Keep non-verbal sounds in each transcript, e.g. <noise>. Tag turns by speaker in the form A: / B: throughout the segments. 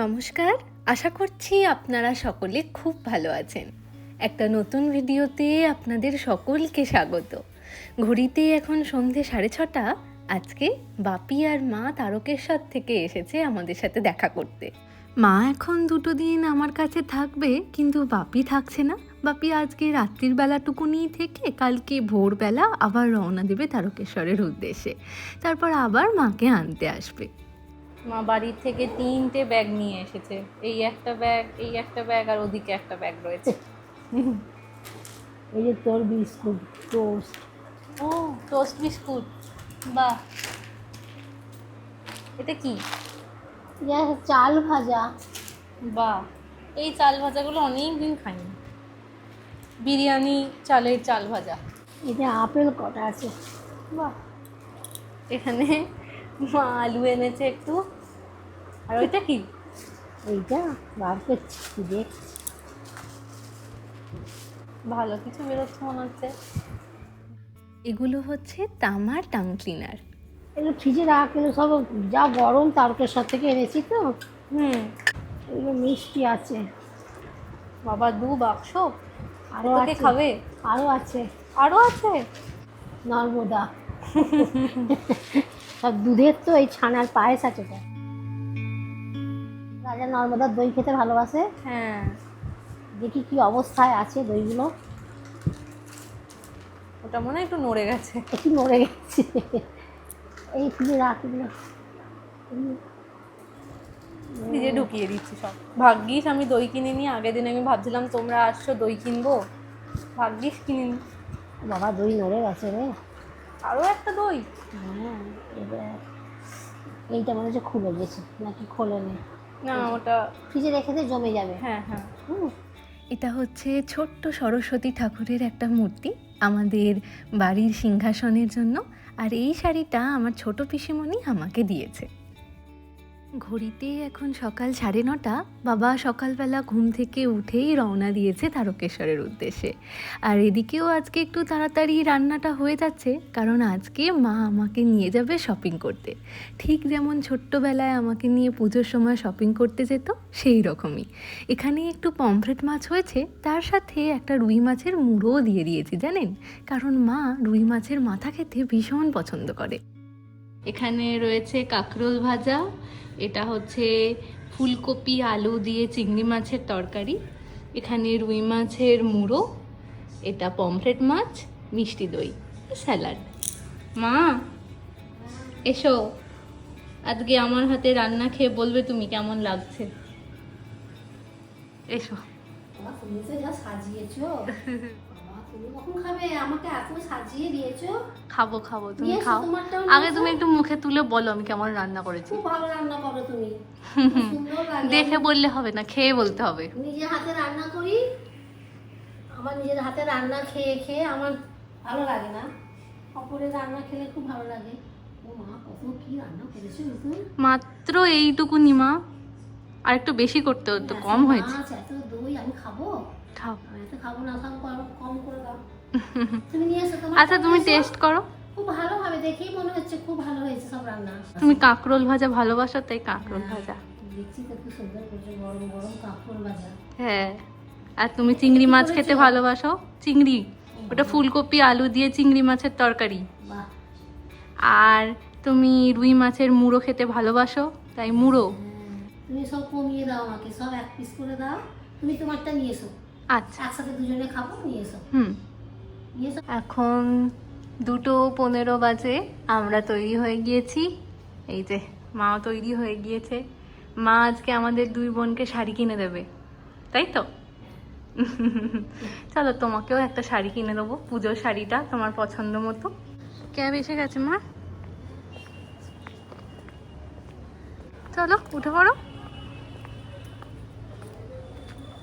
A: নমস্কার। আশা করছি আপনারা সকলে খুব ভালো আছেন। একটা নতুন ভিডিওতে আপনাদের সকলকে স্বাগত। ঘড়িতে এখন সন্ধে সাড়ে ছটা, আজকে বাপি আর মা তারকেশ্বর থেকে এসেছে আমাদের সাথে দেখা করতে। মা এখন দুটো দিন আমার কাছে থাকবে, কিন্তু বাপি থাকছে না। বাপি আজকে রাত্রির বেলাটুকুনি থেকে কালকে ভোরবেলা আবার রওনা দেবে তারকেশ্বরের উদ্দেশ্যে। তারপর আবার মাকে আনতে আসবে। মা বাড়ির থেকে তিনটে ব্যাগ নিয়ে এসেছে। এই একটা ব্যাগ এই একটা ব্যাগ আর ওদিকে একটা ব্যাগ রয়েছে।
B: এই যে তোর বিস্কুট টোস্ট
A: ও টোস্ট বিস্কুট। বাহ। এটা কি?
B: চাল ভাজা।
A: বাহ। এই চাল ভাজাগুলো অনেক দিন খাইনি। বিরিয়ানি চালের চাল ভাজা।
B: এটা আপেল কটা আছে?
A: বাহ। এখানে মা আলু এনেছে একটু। আর ওইটা কি?
B: এইটা বার করছি দেখ
A: ভালো কিছু বেরোচ্ছে মনে হচ্ছে। এগুলো হচ্ছে তামার টাং ক্লিনার।
B: এগুলো ফ্রিজে রাখা কিন্তু সব যা গরম তারকেশ্বর থেকে এনেছি তো।
A: হুম।
B: এগুলো মিষ্টি আছে।
A: বাবা দু বাক্স?
B: আরও আছে।
A: খাবে?
B: আরও আছে।
A: আরও আছে?
B: নর্মদা। <laughs> সব দুধের তো এই ছানার পায়েস আছে তো। রাজা নর্মদার দই খেতে ভালোবাসে।
A: হ্যাঁ।
B: দেখি কি অবস্থায় আছে দইগুলো।
A: ওটা মনে হয় একটু নড়ে গেছে।
B: একটু মরে গেছে। এই ফ্রিজে রাখগুলো
A: নিজে ঢুকিয়ে দিচ্ছি সব। ভাগ্যিস আমি দই কিনে নিয়ে আগের দিন আমি ভাবছিলাম তোমরা আসছো দই কিনবো। ভাগ্যিস কিনে নি
B: বাবা দই নড়ে গেছে রে।
A: আরও একটা দই?
B: হ্যাঁ। এবার এইটা মনে হচ্ছে খুলে গেছে নাকি খোলেনি
A: না? ওটা
B: ফ্রিজে রেখে দিয়ে জমে যাবে।
A: হ্যাঁ হ্যাঁ।
B: হুম।
A: এটা হচ্ছে ছোট্ট সরস্বতী ঠাকুরের একটা মূর্তি আমাদের বাড়ির সিংহাসনের জন্য। আর এই শাড়িটা আমার ছোট পিসিমণি আমাকে দিয়েছে। ঘড়িতে এখন সকাল সাড়ে নটা, বাবা সকালবেলা ঘুম থেকে উঠেই রওনা দিয়েছে তারকেশ্বরের উদ্দেশ্যে। আর এদিকেও আজকে একটু তাড়াতাড়ি রান্নাটা হয়ে যাচ্ছে, কারণ আজকে মা আমাকে নিয়ে যাবে শপিং করতে। ঠিক যেমন ছোট্টবেলায় আমাকে নিয়ে পুজোর সময় শপিং করতে যেত, সেই রকমই। এখানে একটু পমফ্রেট মাছ হয়েছে, তার সাথে একটা রুই মাছের মুড়োও দিয়ে দিয়েছি, জানেন? কারণ মা রুই মাছের মাথা খেতে ভীষণ পছন্দ করে। এখানে রয়েছে কাঁকরোল ভাজা এটা হচ্ছে ফুলকপি আলু দিয়ে চিংড়ি মাছের তরকারি এখানে রুই মাছের মুড়ো এটা পমফ্রেট মাছ মিষ্টি দই স্যালাড। মা এসো। আজকে আমার হাতে রান্না খেয়ে বলবে তুমি কেমন লাগছে। এসো।
B: বাবা তুমি যা সাজিয়েছো। <laughs> তুমি কখন খাবে আমাকে এত সাজিয়ে দিয়েছ?
A: খাব খাব তুমি খাও। আগে তুমি একটু মুখে তুলে বলো আমি কেমন রান্না করেছি।
B: খুব ভালো রান্না করো তুমি। <laughs>
A: দেখে বললে হবে না খেয়ে বলতে হবে।
B: হাতে রান্না করি আমার নিজের হাতে রান্না খেয়ে খেয়ে আমার ভালো লাগে না। অপরের রান্না খেলে খুব ভালো লাগে। ও মা কত কি রান্না করেছ
A: মাত্র এইটুকুনি মা। আর একটু বেশি করতে হতো কম হয়েছে।
B: এত দই আমি খাব?
A: খাও।
B: খাব না খাব কম করে দাও। <laughs> তুমি নিয়ে এসো
A: আচ্ছা তুমি টেস্ট করো।
B: খুব ভালো হবে দেখেই মনে হচ্ছে খুব ভালো হয়েছে সব রান্না।
A: তুমি কাঁকরোল ভাজা ভালোবাসো তাই কাঁকরোল ভাজা।
B: দেখছি তো খুব সুন্দর করেছে গরম গরম কাপড় ভাজা।
A: হ্যাঁ আর তুমি চিংড়ি মাছ খেতে ভালোবাসো? চিংড়ি ওটা ফুলকপি আলু দিয়ে চিংড়ি মাছের তরকারি। আর তুমি রুই মাছের মুড়ো খেতে ভালোবাসো? তাই মুড়ো।
B: হ্যাঁ, তুমি সব কমিয়ে দাও আমাকে সব এক পিস করে দাও। তুমি তোমারটা নিয়ে এসো।
A: আচ্ছা।
B: একসাথে দুজনে খাব নিয়ে এসো।
A: হুম। এখন দুটো পনেরো বাজে আমরা তৈরি হয়ে গিয়েছি। এই যে মাও তৈরি হয়ে গিয়েছে। মা আজকে আমাদের দুই বোনকে শাড়ি কিনে দেবে তাই তো? চলো তোমাকেও একটা শাড়ি কিনে দেবো পুজোর শাড়িটা তোমার পছন্দ মতো। ক্যাব এসে গেছে মা। চলো উঠে পড়ো।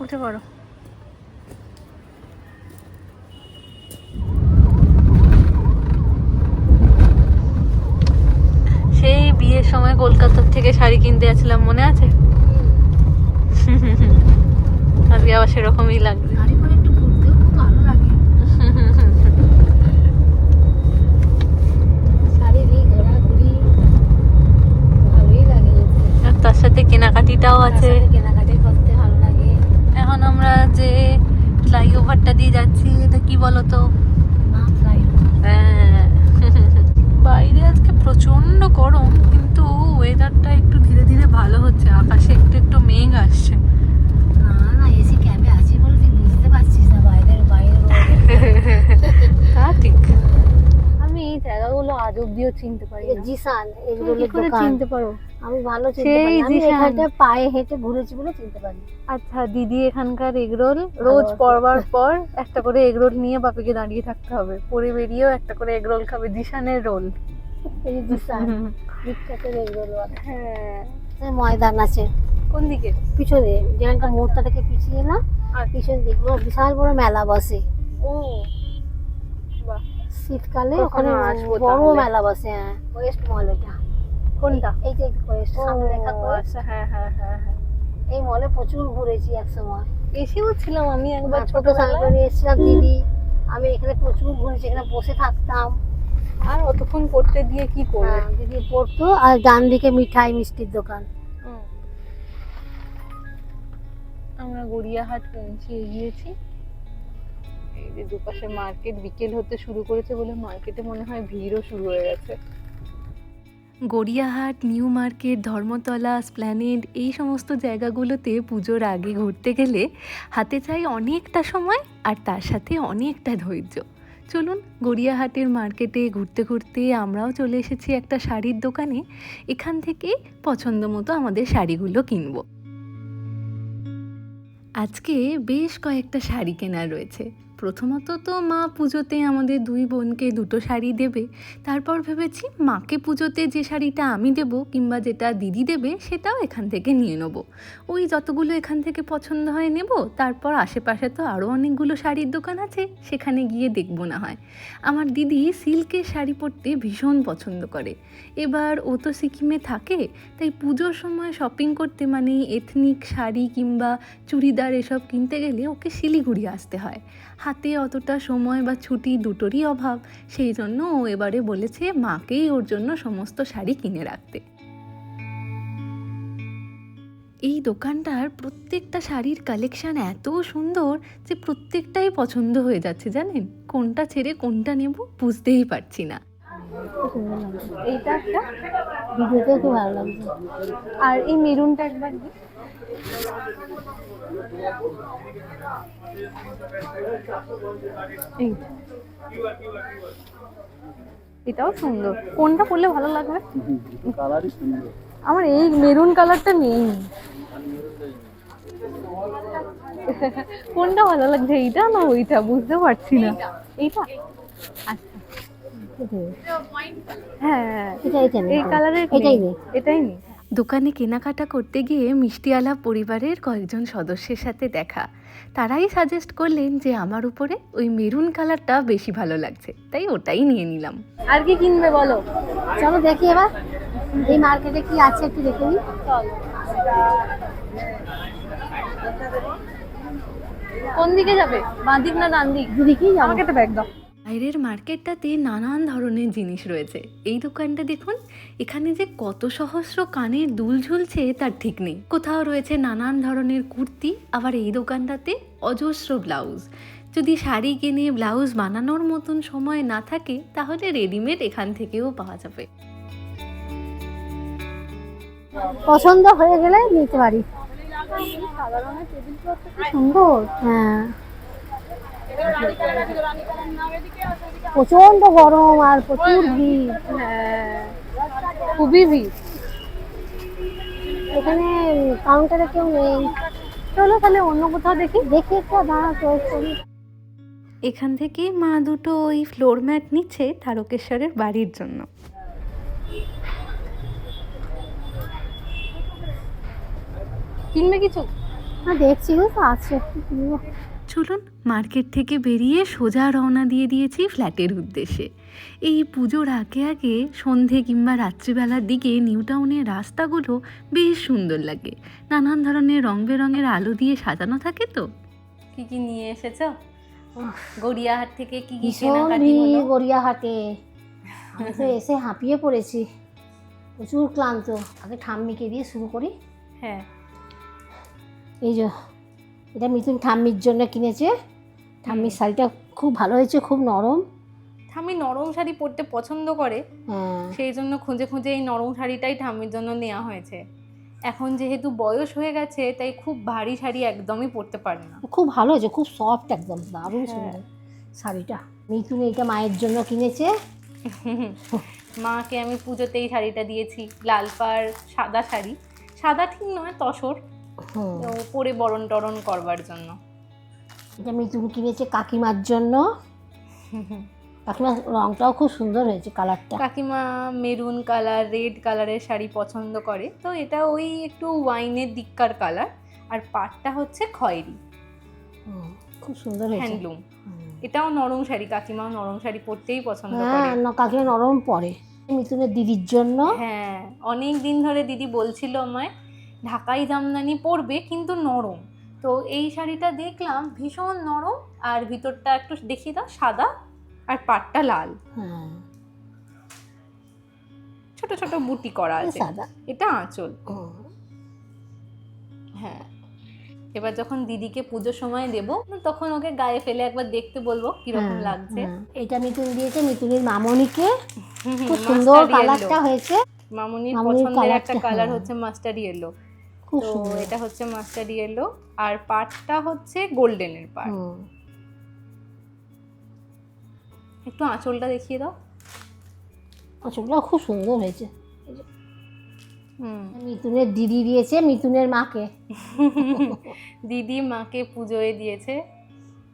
A: উঠে পড়ো সেই বিয়ের সময় কলকাতার থেকে শাড়ি কিনতে যাচ্ছিলাম মনে আছে? আজকে আবার সেরকমই লাগবে। তার সাথে কেনাকাটি
C: শাড়িটাও আছে।
B: কেনাকাটি করতে ভালো লাগে।
C: এখন আমরা যে ফ্লাইওভারটা দিয়ে যাচ্ছি এটা কি বলতো? হ্যাঁ। বাইরে আজকে প্রচণ্ড গরম কিন্তু ওয়েদারটা একটু ধীরে ধীরে ভালো হচ্ছে। আকাশে একটু একটু মেঘ আসছে।
B: না না এসি ক্যাবে আছি বলে তুই বুঝতে পারছিস না বাইরের বাইরের <laughs>
C: তা ঠিক। আমি এই জায়গাগুলো আজ অব্দিও চিনতে পারি
B: জিসান এগুলো
C: কি করে চিনতে পারো?
B: আমি ভালো চিনতে পারি আমি এখানটা পায়ে হেঁটে ঘুরেছি বলে চিনতে পারি
C: আচ্ছা দিদি এখানকার এগরোল রোজ। পরবার পর একটা করে এগরোল নিয়ে বাপিকে দাঁড়িয়ে থাকতে হবে। পরে বেরিয়েও একটা করে এগরোল খাবে জিশানের রোল।
B: এই বিখ্যাত
C: হ্যাঁ।
B: ময়দান আছে।
C: কোন দিকে?
B: পিছনে যেখানটা মোড়টা থেকে পিছিয়ে না পিছন দিক বিশাল বড় মেলা বসে।
C: ও বাহ।
B: শীতকালে ওখানে বড় মেলা বসে হ্যাঁ। ওয়েস্ট মল এটা।
C: কোনটা?
B: এই যে ওয়েস্ট সামনে
C: আচ্ছা হ্যাঁ হ্যাঁ হ্যাঁ হ্যাঁ।
B: এই মলে প্রচুর ঘুরেছি এক সময়
C: এসেও ছিলাম আমি একবার
B: ছোট
C: ছোটবেলায়।
B: সাইকেল নিয়ে এসেছিলাম দিদি। আমি এখানে প্রচুর ঘুরেছি এখানে বসে থাকতাম।
C: আর অতক্ষণ পড়তে দিয়ে কি করবে?
B: হ্যাঁ, দিদি পড়তো আর ডান দিকে মিঠাই মিষ্টির দোকান।
C: হুম। আমরা গড়িয়াহাট পৌঁছে এগিয়েছি এই যে দুপাশে মার্কেট বিকেল হতে শুরু করেছে বলে মার্কেটে মনে হয় ভিড়ও শুরু হয়ে গেছে। Gariahat new market Dharmatala Esplanade এই সমস্ত জায়গাগুলোতে পুজোর আগে ঘুরতে গেলে হাতে চাই অনেকটা সময় আর তার সাথে অনেকটা ধৈর্য। চলুন গড়িয়াহাটের মার্কেটে ঘুরতে ঘুরতে আমরাও চলে এসেছি একটা শাড়ির দোকানে। এখান থেকে পছন্দ মতো আমাদের শাড়িগুলো কিনব। আজকে বেশ কয়েকটা শাড়ি কেনা রয়েছে। প্রথমত তো মা পুজোতে আমাদের দুই বোনকে দুটো শাড়ি দেবে। তারপর ভেবেছি মাকে পুজোতে যে শাড়িটা আমি দেব কিংবা যেটা দিদি দেবে সেটাও এখান থেকে নিয়ে নেব। ওই যতগুলো এখান থেকে পছন্দ হয় নেব, তারপর আশেপাশে তো আরও অনেকগুলো শাড়ির দোকান আছে, সেখানে গিয়ে দেখব না হয়। আমার দিদি সিল্কের শাড়ি পরতে ভীষণ পছন্দ করে। এবার ও তো সিকিমে থাকে, তাই পুজোর সময় শপিং করতে মানে এথনিক শাড়ি কিংবা চুড়িদার এসব কিনতে গেলে ওকে শিলিগুড়ি আসতে হয়। হাতে অতটা সময় বা ছুটি দুটোরই অভাব। সেই জন্য ও এবারে বলেছে মাকেই ওর জন্য সমস্ত শাড়ি কিনে রাখতে। এই দোকানটার প্রত্যেকটা শাড়ির কালেকশন এত সুন্দর যে প্রত্যেকটাই পছন্দ হয়ে যাচ্ছে জানেন? কোনটা ছেড়ে কোনটা নেব বুঝতেই পারছি না। এইটা একটা
B: খুব ভালো লাগছে।
C: আর এই মেরুনটা একবার দিই। এটাও সুন্দর। কোনটা পরলে ভালো লাগবে? আমার এই মেরুন কালারটা নেই। কোনটা ভালো লাগছে? এইটা না ওইটা? বুঝতে পারছি না। এইটা। আচ্ছা। হ্যাঁ
B: এটা এটা নেই
C: এই কালারের
B: এটাই নেই।
C: এটাই নেই। দোকানে কেনাকাটা করতে গিয়ে মিষ্টি মিষ্টিওয়ালা পরিবারের কয়েকজন সদস্যের সাথে দেখা। তারাই সাজেস্ট করলেন যে আমার উপরে ওই মেরুন কালারটা বেশি ভালো লাগছে তাই ওটাই নিয়ে নিলাম। আর কি কিনবে বলো?
B: চলো দেখি এবার এই মার্কেটে কি আছে একটু দেখে নিই।
C: কোন দিকে যাবে? বাঁ দিক না ডান দিক
B: দুদিকেই
C: আমাকে তো ব্যাগ দাও। বাইরের মার্কেটটাতে নানান ধরনের জিনিস রয়েছে। এই দোকানটা দেখুন, এখানে যে কত সহস্র কানের দুল ঝুলছে তার ঠিক নেই। কোথাও রয়েছে নানান ধরনের কুর্তি, আবার এই দোকানটাতে অজস্র ব্লাউজ। যদি শাড়ি কিনে ব্লাউজ বানানোর মতন সময় না থাকে, তাহলে রেডিমেড এখান থেকেও পাওয়া যাবে।
B: পছন্দ হয়ে গেলে নিতে পারি। সুন্দর। হ্যাঁ। প্রচণ্ড গরম আর প্রচুর ভিড়।
C: খুবই ভিড়।
B: এখানে কাউন্টারে কেউ নেই।
C: চলো তাহলে অন্য কোথাও দেখি
B: দেখি একটা দাঁড়া চয়েস করি।
C: এখান থেকে মা দুটো ওই ফ্লোর ম্যাট নিচ্ছে তারকেশ্বরের বাড়ির জন্য। কিনবে কিছু?
B: হ্যাঁ দেখছি তো আছে।
C: চলুন মার্কেট থেকে বেরিয়ে সোজা রওনা দিয়ে দিয়েছি ফ্ল্যাটের উদ্দেশ্যে। এই পুজোর আগে আগে সন্ধে কিংবা রাত্রিবেলার দিকে নিউ টাউনের রাস্তাগুলো বেশ সুন্দর লাগে। নানান ধরনের রং বেরঙের আলো দিয়ে সাজানো থাকে তো। কি কি নিয়ে এসেছ? গড়িয়াহাট থেকে কি কি কেনাকাটি হলো?
B: গড়িয়াহাটে। আমি তো এসে হাঁপিয়ে পড়েছি। প্রচুর ক্লান্ত। আগে ঠাম্মিকে দিয়ে শুরু করি।
C: হ্যাঁ।
B: এই যে এটা মিথুন ঠাম্মির জন্য কিনেছে। ঠাম্মির শাড়িটা খুব ভালো হয়েছে খুব নরম।
A: ঠাম্মি নরম শাড়ি পরতে পছন্দ করে।
B: হ্যাঁ।
A: সেই জন্য খুঁজে খুঁজে এই নরম শাড়িটাই ঠাম্মির জন্য নেওয়া হয়েছে। এখন যেহেতু বয়স হয়ে গেছে তাই খুব ভারী শাড়ি একদমই পরতে পারে না।
B: খুব ভালো হয়েছে খুব সফট একদম দারুণ
A: হ্যাঁ।
B: সুন্দর শাড়িটা। মিথুন এটা মায়ের জন্য কিনেছে। <laughs>
A: মাকে আমি পুজোতেই শাড়িটা দিয়েছি লাল পাড় সাদা শাড়ি। সাদা ঠিক নয় তসর।
B: হুম।
A: তো পরে বরণ টরণ করবার জন্য।
B: এটা মিথুন কিনেছে কাকিমার জন্য। কাকিমার রংটাও খুব সুন্দর হয়েছে কালারটা।
A: কাকিমা মেরুন কালার রেড কালারের শাড়ি পছন্দ করে। তো এটা ওই একটু ওয়াইনের দিককার কালার। আর পাটটা হচ্ছে খয়েরি।
B: খুব সুন্দর
A: হ্যান্ডলুম। এটাও নরম শাড়ি কাকিমাও নরম শাড়ি পরতেই পছন্দ
B: হ্যাঁ
A: করে।
B: ন- কাকিমা নরম পরে। মিথুনের দিদির জন্য।
A: হ্যাঁ অনেক দিন ধরে দিদি বলছিল আমায় ঢাকাই জামদানি পরবে কিন্তু নরম। তো এই শাড়িটা দেখলাম ভীষণ নরম আর ভিতরটা একটু দেখিয়ে দাও সাদা আর পাটটা লাল।
B: হ্যাঁ।
A: ছোট ছোট বুটি করা আছে। এটা আঁচল। হ্যাঁ। এবার যখন দিদিকে পুজোর সময় দেব তখন ওকে গায়ে ফেলে একবার দেখতে বলব কীরকম
B: হ্যাঁ,
A: লাগছে।
B: হ্যাঁ। এটা মিথুন দিয়েছে মিথুনের মামনিকে। খুব সুন্দর কালারটা হয়েছে।
A: মামুনির পছন্দের একটা কালার। হচ্ছে মাস্টার ইয়েলো
B: খুব
A: তো
B: সুন্দর।
A: এটা হচ্ছে মাস্টার ইয়েলো আর পাটটা হচ্ছে গোল্ডেনের পাট।
B: হুম।
A: একটু আঁচলটা দেখিয়ে দাও।
B: আঁচলটাও খুব সুন্দর হয়েছে।
A: হুম।
B: মিথুনের দিদি দিয়েছে মিথুনের মাকে।
A: দিদি মাকে পুজোয় দিয়েছে।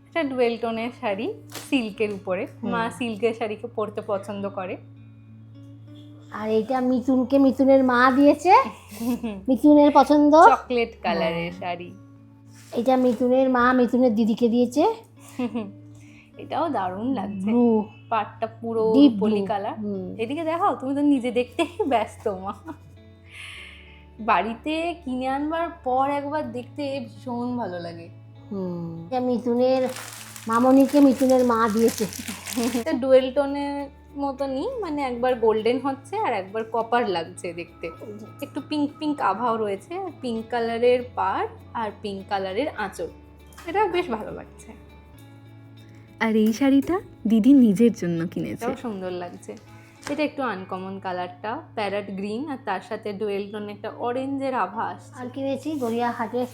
A: এটা ডুয়েল টোনের শাড়ি সিল্কের উপরে। মা সিল্কের শাড়িকে পরতে পছন্দ করে।
B: আর এইটা মিথুনকে মিথুনের মা দিয়েছে। মিথুনের পছন্দ।
A: চকলেট কালারের শাড়ি।
B: এটা মিথুনের মা মিথুনের দিদিকে দিয়েছে।
A: এটাও দারুণ লাগছে। পাটটা পুরো পলি কালার। এদিকে দেখাও তুমি তো নিজে দেখতে <laughs> ব্যস্ত মা। বাড়িতে কিনে আনবার পর একবার দেখতে ভীষণ ভালো লাগে।
B: এটা মিথুনের মামনিকে মিথুনের মা দিয়েছে। <laughs>
A: এটা ডুয়েল টোনের মতনই মানে একবার গোল্ডেন হচ্ছে আর একবার কপার লাগছে দেখতে। একটু পিঙ্ক পিঙ্ক আভাও রয়েছে আর পিঙ্ক কালারের পাড় আর পিঙ্ক কালারের আঁচল। এটা বেশ ভালো লাগছে।
C: আর এই শাড়িটা দিদি নিজের জন্য কিনেছে।
A: সুন্দর লাগছে। এটা একটু আনকমন কালারটা প্যারট গ্রিন আর তার সাথে ডুয়েল টোন একটা অরেঞ্জের আভা আসছে।
B: আর কিনেছি গড়িয়াহাটের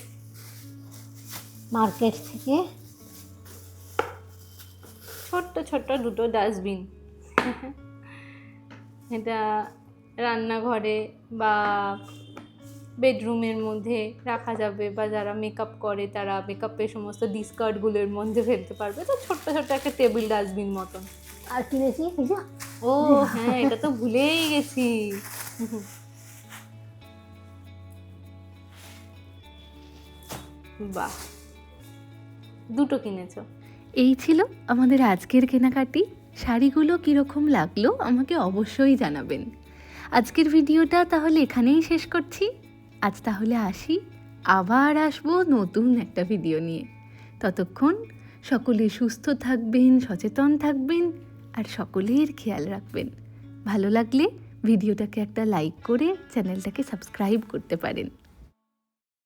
B: মার্কেট থেকে।
A: ছোট্ট ছোট্ট দুটো ডাস্টবিন <laughs> এটা রান্নাঘরে বা বেডরুমের মধ্যে রাখা যাবে বা যারা মেকআপ করে তারা মেকআপের সমস্ত ডিসকার্ডগুলোর মধ্যে ফেলতে পারবে। তো ছোট্ট ছোট্ট একটা টেবিল ডাস্টবিন মতন।
B: আর কিনেছি
A: ও হ্যাঁ এটা তো ভুলেই গেছি। <laughs> বাহ দুটো কিনেছো।
C: এই ছিল আমাদের আজকের কেনাকাটি। শাড়িগুলো কীরকম লাগল আমাকে অবশ্যই জানাবেন। আজকের ভিডিওটা তাহলে এখানেই শেষ করছি। আজ তাহলে আসি, আবার আসব নতুন একটা ভিডিও নিয়ে। ততক্ষণ সকলে সুস্থ থাকবেন, সচেতন থাকবেন, আর সকলের খেয়াল রাখবেন। ভালো লাগলে ভিডিওটাকে একটা লাইক করে চ্যানেলটাকে সাবস্ক্রাইব করতে পারেন।